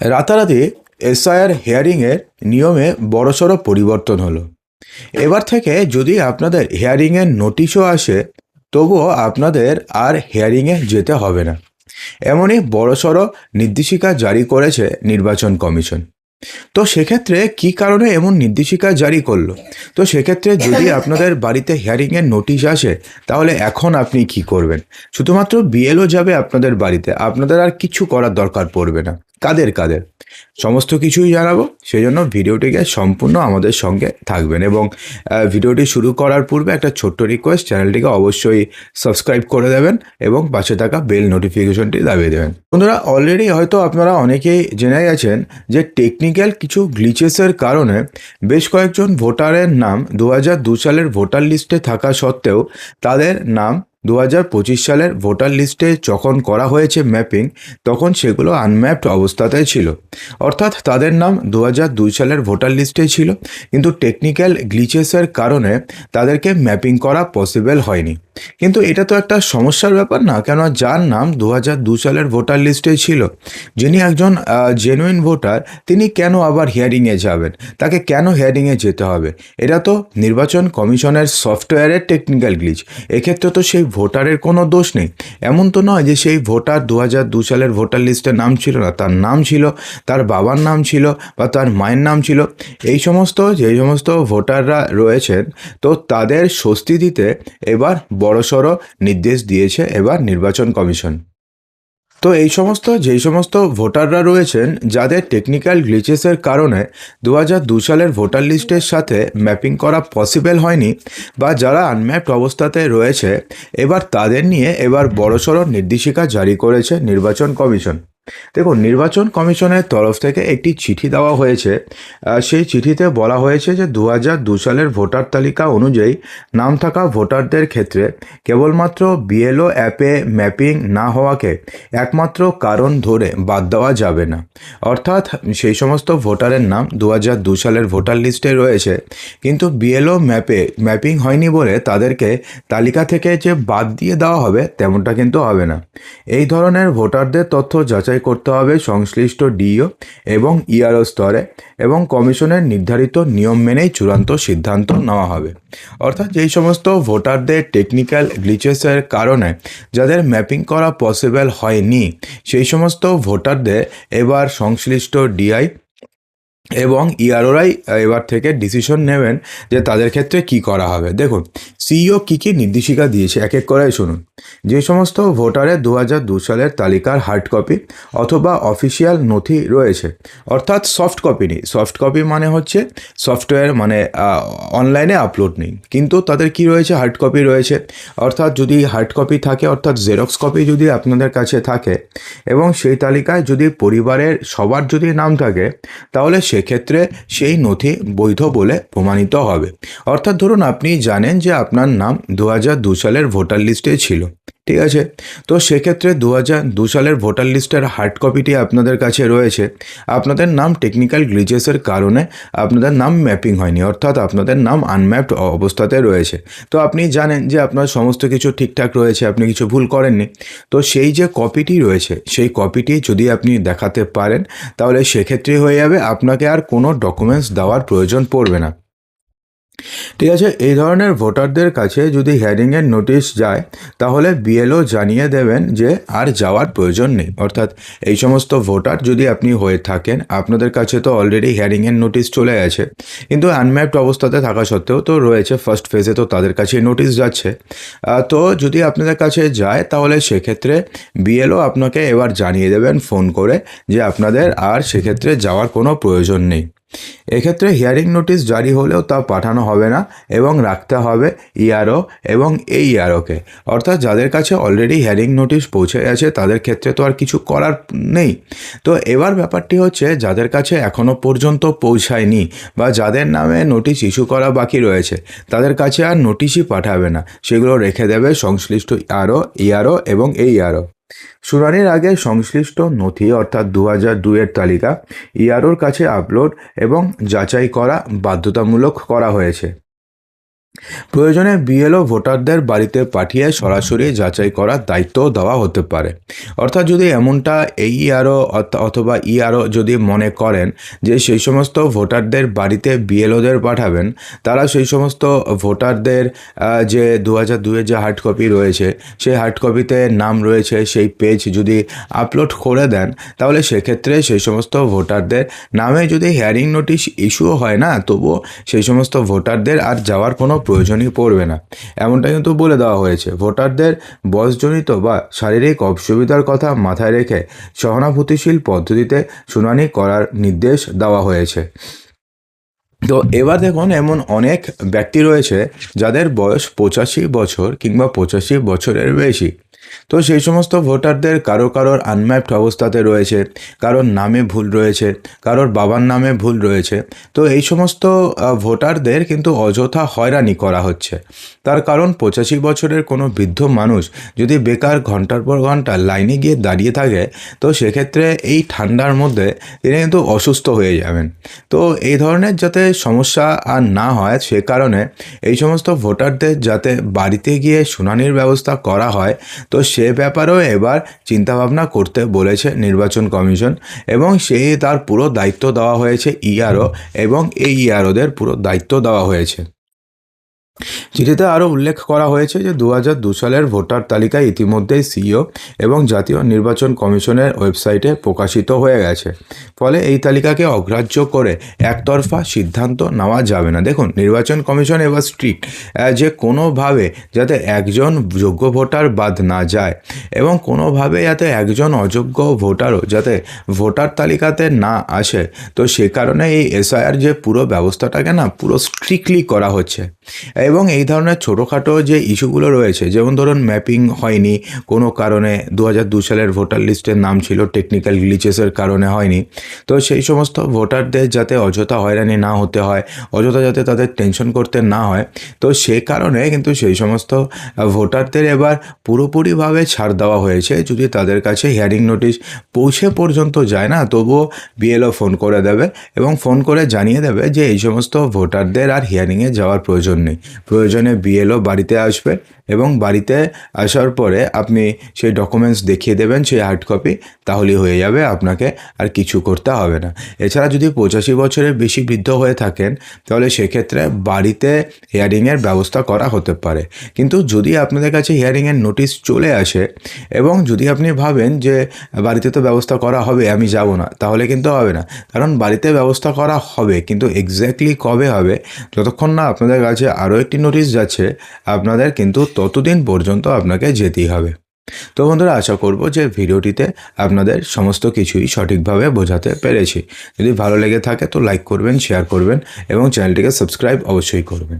রাতারাতি এসআইআর হিয়ারিংয়ের নিয়মে বড়সড় পরিবর্তন হলো। এবার থেকে যদি আপনাদের হিয়ারিংয়ের নোটিশও আসে, তবুও আপনাদের আর হিয়ারিংয়ে যেতে হবে না। এমনই বড়সড় নির্দেশিকা জারি করেছে নির্বাচন কমিশন। তো সেক্ষেত্রে কি কারণে এমন নির্দেশিকা জারি করল? তো সেক্ষেত্রে যদি আপনাদের বাড়িতে হিয়ারিংয়ের নোটিশ আসে, তাহলে এখন আপনি কি করবেন? শুধুমাত্র বিএলও যাবে আপনাদের বাড়িতে, আপনাদের আর কিছু করার দরকার পড়বে না। কাদের কাদের? সমস্ত কিছুই জানাব সেই জন্য ভিডিওটিকে সম্পূর্ণ আমাদের সঙ্গে থাকবেন এবং ভিডিওটি শুরু করার পূর্বে একটা ছোট্ট রিকোয়েস্ট চ্যানেলটিকে অবশ্যই সাবস্ক্রাইব করে দেবেন এবং পাশে থাকা বেল নোটিফিকেশনটি দাবিয়ে দেবেন। বন্ধুরা অলরেডি হয়তো আপনারা অনেকেই জেনে গেছেন যে টেকনিক্যাল কিছু গ্লিচেসের কারণে বেশ কয়েকজন ভোটারের নাম দু সালের ভোটার লিস্টে থাকা সত্ত্বেও তাদের নাম দু হাজার পঁচিশ সালের ভোটার লিস্টে যখন করা হয়েছে ম্যাপিং, তখন সেগুলো আনম্যাপড অবস্থাতেই ছিল। অর্থাৎ তাদের নাম দু হাজার দুই সালের ভোটার লিস্টে ছিল, কিন্তু টেকনিক্যাল গ্লিচেসের কারণে তাদেরকে ম্যাপিং করা পসিবল হয়নি। কিন্তু এটা তো একটা সমস্যার ব্যাপার না কেন যার নাম দু সালের ভোটার লিস্টে ছিল, যিনি একজন জেনুইন ভোটার, তিনি কেন আবার হিয়ারিংয়ে যাবেন? তাকে কেন হিয়ারিংয়ে যেতে হবে? এটা তো নির্বাচন কমিশনের সফটওয়্যারের টেকনিক্যাল গ্লিচ। এক্ষেত্রে তো সেই ভোটারের কোনো দোষ নেই। এমন তো নয় যে সেই ভোটার দু হাজার দু সালের ভোটার লিস্টে নাম ছিল না। তার নাম ছিল, তার বাবার নাম ছিল বা তার মায়ের নাম ছিল। এই সমস্ত, যে সমস্ত ভোটাররা রয়েছেন, তো তাদের স্বস্তি দিতে এবার বড়সড় নির্দেশ দিয়েছে এবার নির্বাচন কমিশন। তো এই সমস্ত, যেই সমস্ত ভোটাররা রয়েছেন, যাদের টেকনিক্যাল গ্লিচেসের কারণে দু দু সালের ভোটার লিস্টের সাথে ম্যাপিং করা পসিবল হয়নি বা যারা আনম্যাপড অবস্থাতে রয়েছে, এবার তাদের নিয়ে এবার বড়সড় নির্দেশিকা জারি করেছে নির্বাচন কমিশন। দেখুন, নির্বাচন কমিশনের তরফ থেকে একটি চিঠি দেওয়া হয়েছে। সেই চিঠিতে বলা হয়েছে যে দু দু সালের ভোটার তালিকা অনুযায়ী নাম থাকা ভোটারদের ক্ষেত্রে কেবলমাত্র বিএলও অ্যাপে ম্যাপিং না হওয়াকে একমাত্র কারণ ধরে বাদ দেওয়া যাবে না। অর্থাৎ সেই সমস্ত ভোটারের নাম দু দু সালের ভোটার লিস্টে রয়েছে। কিন্তু বিএলও ম্যাপে ম্যাপিং হয়নি বলে তাদেরকে তালিকা থেকে যে বাদ দিয়ে দেওয়া হবে, তেমনটা কিন্তু হবে না। এই ধরনের ভোটারদের তথ্য যাচাই করতে হবে সংশ্লিষ্ট ডিও এবং ইআরও স্তরে এবং কমিশনের নির্ধারিত নিয়ম মেনেই চূড়ান্ত সিদ্ধান্ত নেওয়া হবে। অর্থাৎ যেই সমস্ত ভোটারদের টেকনিক্যাল গ্লিচেসের কারণে যাদের ম্যাপিং করা পসিবল হয়নি, সেই সমস্ত ভোটারদের এবার সংশ্লিষ্ট ডিআই এবং ইআরওরাই এবার থেকে ডিসিশন নেবেন যে তাদের ক্ষেত্রে কি করা হবে। দেখুন সিইও কী কী নির্দেশিকা দিয়েছে, এক এক করে শুনুন। যে সমস্ত ভোটারের দু দু সালের তালিকার হার্ড কপি অথবা অফিসিয়াল নথি রয়েছে, অর্থাৎ সফট কপি নেই। সফট কপি মানে হচ্ছে সফটওয়্যার মানে অনলাইনে আপলোড নেই। কিন্তু তাদের কি রয়েছে? হার্ড কপি রয়েছে। অর্থাৎ যদি হার্ড কপি থাকে, অর্থাৎ জেরক্স কপি যদি আপনাদের কাছে থাকে এবং সেই তালিকায় যদি পরিবারের সবার যদি নাম থাকে, তাহলে সেক্ষেত্রে সেই নথি বৈধ বলে প্রমাণিত হবে। অর্থাৎ ধরুন আপনি জানেন যে আপনার নাম দু সালের ভোটার লিস্টে ছিল। ঠিক আছে? তো সেক্ষেত্রে দু হাজার দু সালের ভোটার লিস্টের হার্ড কপিটি আপনাদের কাছে রয়েছে। আপনাদের নাম টেকনিক্যাল গ্লিচেসের কারণে আপনাদের নাম ম্যাপিং হয়নি, অর্থাৎ আপনাদের নাম আনম্যাপড অবস্থাতে রয়েছে। তো আপনি জানেন যে আপনার সমস্ত কিছু ঠিকঠাক রয়েছে, আপনি কিছু ভুল করেননি। তো সেই যে কপিটি রয়েছে, সেই কপিটি যদি আপনি দেখাতে পারেন, তাহলে সেক্ষেত্রে হয়ে যাবে, আপনাকে আর কোনো ডকুমেন্টস দেওয়ার প্রয়োজন পড়বে না। ঠিক আছে, এই ধরনের ভোটারদের কাছে যদি হিয়ারিংয়ের নোটিশ যায়, তাহলে বিএলও জানিয়ে দেবেন যে আর যাওয়ার প্রয়োজন নেই। অর্থাৎ এই সমস্ত ভোটার যদি আপনি হয়ে থাকেন, আপনাদের কাছে তো অলরেডি হিয়ারিংয়ের নোটিশ চলে গেছে। কিন্তু আনম্যাপড অবস্থাতে থাকা সত্ত্বেও তো রয়েছে ফার্স্ট ফেজে তো তাদের কাছে নোটিশ যাচ্ছে। তো যদি আপনাদের কাছে যায়, তাহলে সেক্ষেত্রে বিএলও আপনাকে এবার জানিয়ে দেবেন ফোন করে যে আপনাদের আর সেক্ষেত্রে যাওয়ার কোনো প্রয়োজন নেই। এক্ষেত্রে হিয়ারিং নোটিশ জারি হলেও তা পাঠানো হবে না এবং রাখতে হবে ইআরও এবং এই ইআরওকে অর্থাৎ যাদের কাছে অলরেডি হিয়ারিং নোটিশ পৌঁছে গেছে, তাদের ক্ষেত্রে তো আর কিছু করার নেই। তো এবার ব্যাপারটি হচ্ছে, যাদের কাছে এখনও পর্যন্ত পৌঁছায়নি বা যাদের নামে নোটিশ ইস্যু করা বাকি রয়েছে, তাদের কাছে আর নোটিশই পাঠাবে না। সেগুলো রেখে দেবে সংশ্লিষ্ট আরও ইআরও এবং এই ইআরও শুনানির আগে সংশ্লিষ্ট নথি, অর্থাৎ দু হাজার দুয়ের তালিকা ইয়ারোর কাছে আপলোড এবং যাচাই করা বাধ্যতামূলক করা হয়েছে। প্রয়োজনে বিএলও ভোটারদের বাড়িতে পাঠিয়ে সরাসরি যাচাই করার দায়িত্ব দেওয়া হতে পারে। অর্থাৎ যদি এমনটা এই আরও অথবা ই আরও যদি মনে করেন যে সেই সমস্ত ভোটারদের বাড়িতে বিএলওদের পাঠাবেন, তারা সেই সমস্ত ভোটারদের যে দু হাজার দুয়ের যে হার্ড কপি রয়েছে, সেই হার্ড কপিতে নাম রয়েছে, সেই পেজ যদি আপলোড করে দেন, তাহলে সেক্ষেত্রে সেই সমস্ত ভোটারদের নামে যদি হিয়ারিং নোটিশ ইস্যু হয় না, তবুও সেই সমস্ত ভোটারদের আর যাওয়ার কোনো প্রয়োজনই পড়বে না। এমনটা কিন্তু বলে দেওয়া হয়েছে। ভোটারদের বয়সজনিত বা শারীরিক অসুবিধার কথা মাথায় রেখে সহানুভূতিশীল পদ্ধতিতে শুনানি করার নির্দেশ দেওয়া হয়েছে। তো এবার দেখুন, এমন অনেক ব্যক্তি রয়েছে যাদের বয়স পঁচাশি বছর কিংবা পঁচাশি বছরের বেশি। তো সেই সমস্ত ভোটারদের কারও কারোর আনম্যাপড অবস্থাতে রয়েছে, কারোর নামে ভুল রয়েছে, কারোর বাবার নামে ভুল রয়েছে। তো এই সমস্ত ভোটারদের কিন্তু অযথা হয়রানি করা হচ্ছে। তার কারণ পঁচাশি বছরের কোনো বৃদ্ধ মানুষ যদি বেকার ঘণ্টার পর ঘণ্টা লাইনে গিয়ে দাঁড়িয়ে থাকে, তো সেক্ষেত্রে এই ঠান্ডার মধ্যে তিনি কিন্তু অসুস্থ হয়ে যাবেন। তো এই ধরনের যাতে সমস্যা আর না হয়, সে কারণে এই সমস্ত ভোটারদের যাতে বাড়িতে গিয়ে শুনানির ব্যবস্থা করা হয়, তো সে ব্যাপারেও এবার চিন্তাভাবনা করতে বলেছে নির্বাচন কমিশন এবং সেই তার পুরো দায়িত্ব দেওয়া হয়েছে ইআরও এবং এই ইআরওদের পুরো দায়িত্ব দেওয়া হয়েছে। চিঠিতে আরও উল্লেখ করা হয়েছে যে দু সালের ভোটার তালিকা ইতিমধ্যেই সিইও এবং জাতীয় নির্বাচন কমিশনের ওয়েবসাইটে প্রকাশিত হয়ে গেছে। ফলে এই তালিকাকে অগ্রাহ্য করে একতরফা সিদ্ধান্ত নেওয়া যাবে না। দেখুন, নির্বাচন কমিশন এবার স্ট্রিক্ট যে কোনোভাবে যাতে একজন যোগ্য ভোটার বাদ না যায় এবং কোনোভাবে যাতে একজন অযোগ্য ভোটারও যাতে ভোটার তালিকাতে না আসে, তো সে কারণে এই এসআইআর যে পুরো ব্যবস্থাটাকে না পুরো স্ট্রিক্টলি করা হচ্ছে। এবং এই ধরনের ছোটোখাটো যে ইস্যুগুলো রয়েছে, যেমন ধরুন ম্যাপিং হয়নি, কোনো কারণে দু দু সালের ভোটার লিস্টের নাম ছিল টেকনিক্যাল গ্লিচেসের কারণে হয়নি। তো সেই সমস্ত ভোটারদের যাতে অযথা হয়রানি না হতে হয়, অযথা যাতে তাদের টেনশন করতে না হয়, তো সে কারণে কিন্তু সেই সমস্ত ভোটারদের এবার পুরোপুরিভাবে ছাড় দেওয়া হয়েছে। যদি তাদের কাছে হিয়ারিং নোটিশ পৌঁছে পর্যন্ত যায় না, তবুও বিএলও ফোন করে দেবে এবং ফোন করে জানিয়ে দেবে যে এই সমস্ত ভোটারদের আর হিয়ারিংয়ে যাওয়ার প্রয়োজন নেই। প্রয়োজনে বিএলও বাড়িতে আসবে এবং বাড়িতে আসার পরে আপনি সেই ডকুমেন্টস দেখিয়ে দেবেন, সেই হার্ড কপি তাহলেই হয়ে যাবে, আপনাকে আর কিছু করতে হবে না। এছাড়া যদি পঁচাশি বছরের বেশি বৃদ্ধ হয়ে থাকেন, তাহলে সেক্ষেত্রে বাড়িতে হিয়ারিংয়ের ব্যবস্থা করা হতে পারে। কিন্তু যদি আপনাদের কাছে হিয়ারিংয়ের নোটিশ চলে আসে এবং যদি আপনি ভাবেন যে বাড়িতে তো ব্যবস্থা করা হবে, আমি যাব না, তাহলে কিন্তু হবে না। কারণ বাড়িতে ব্যবস্থা করা হবে, কিন্তু এক্স্যাক্টলি কবে হবে, যতক্ষণ না আপনাদের কাছে আরও একটি নোটিশ যাচ্ছে, আপনাদের কিন্তু ততদিন পর্যন্ত আপনাকে যেতেই হবে। তো বন্ধুরা, আশা করব যে ভিডিওটিতে আপনাদের সমস্ত কিছুই সঠিকভাবে বোঝাতে পেরেছি। যদি ভালো লেগে থাকে তো লাইক করবেন শেয়ার করবেন এবং চ্যানেলটিকে সাবস্ক্রাইব অবশ্যই করবেন।